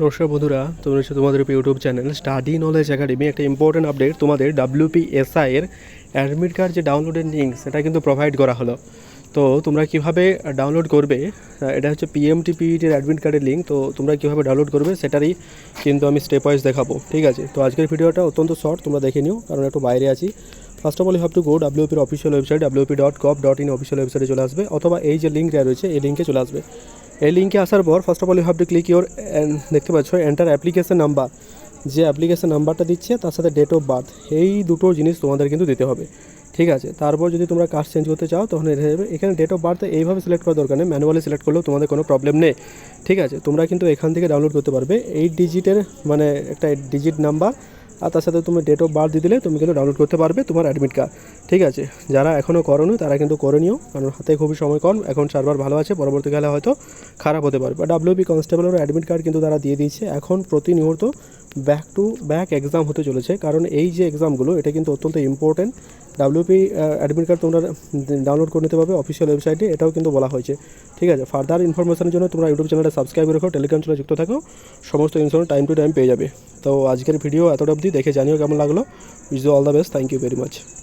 নমস্কার বন্ধুরা, তোমরা হচ্ছে তোমাদের YouTube channel study knowledge academy একটা ইম্পর্টেন্ট আপডেট তোমাদের ডাব্লিউপিএসআই এর অ্যাডমিট কার্ড যে ডাউনলোডের লিঙ্ক সেটা কিন্তু প্রোভাইড করা হলো। তো তোমরা কীভাবে ডাউনলোড করবে এটা হচ্ছে পিএমটি পিইটির অ্যাডমিট কার্ডের লিঙ্ক তো তোমরা কীভাবে ডাউনলোড করবে সেটারই কিন্তু আমি স্টেপ ওয়াইজ দেখাবো, ঠিক আছে? তো আজকের ভিডিওটা অত্যন্ত শর্ট তোমরা দেখে নিও, কারণ একটু বাইরে আছি। First of all have to go ডাব্লিউপির official website WP dot gov dot in official ওয়েবসাইটে চলে আসবে, অথবা এই যে লিঙ্ক দেওয়া রয়েছে, এই লিঙ্কে চলে আসবে। এই লিঙ্কে আসার পর first of all you have to click your দেখতে পাচ্ছ এন্টার অ্যাপ্লিকেশন নাম্বার যে অ্যাপ্লিকেশন নাম্বারটা দিচ্ছে, তার সাথে ডেট অফ বার্থ এই দুটো জিনিস তোমাদের কিন্তু দিতে হবে। ঠিক আছে? তারপর যদি তোমরা কাস্ট চেঞ্জ করতে চাও, তখন যাবে। এখানে ডেট অফ বার্থ এইভাবে সিলেক্ট করার দরকার নেই। ম্যানুয়ালি সিলেক্ট করলেও তোমাদের কোনো প্রবলেম নেই। ঠিক আছে? তোমরা কিন্তু এখান থেকে ডাউনলোড করতে পারবে। এইট ডিজিটের মানে একটা ডিজিট নাম্বার আর তার সাথে তুমি ডেট অফ বার্থ দিয়ে দিলে তুমি কিন্তু ডাউনলোড করতে পারবে তোমার অ্যাডমিট কার্ড ঠিক আছে? যারা এখনও করোনি, তারা কিন্তু করে নিও, কারণ হাতে খুবই সময় কম, এখন সার্ভার ভালো আছে পরবর্তীকালে হয়তো খারাপ হতে পারে। বা ডাব্লিউবি কনস্টেবলেরও অ্যাডমিট কার্ড কিন্তু তারা দিয়ে দিয়েছে। এখন প্রতিনিয়ত ব্যাক টু ব্যাক এক্সাম হতে চলেছে, কারণ এই যে এক্সামগুলো এটা কিন্তু অত্যন্ত ইম্পর্টেন্ট ডাব্লিউপি অ্যাডমিট কার্ড তোমরা ডাউনলোড করে নিতে পারবে অফিসিয়াল ওয়েবসাইটে এটাও কিন্তু বলা হয়েছে। ঠিক আছে? ফার্দার ইনফরমেশনের জন্য তোমরা ইউটিউব চ্যানেলটা সাবস্ক্রাইব করে রাখো টেলিগ্রাম চ্যানেলে যুক্ত থাকো। সমস্ত ইনফরমেশন টাইম টু টাইম পেয়ে যাবে। তো আজকের ভিডিও এতটা অবধি। দেখে জানিও কেমন লাগল। Wish all the best thank you very much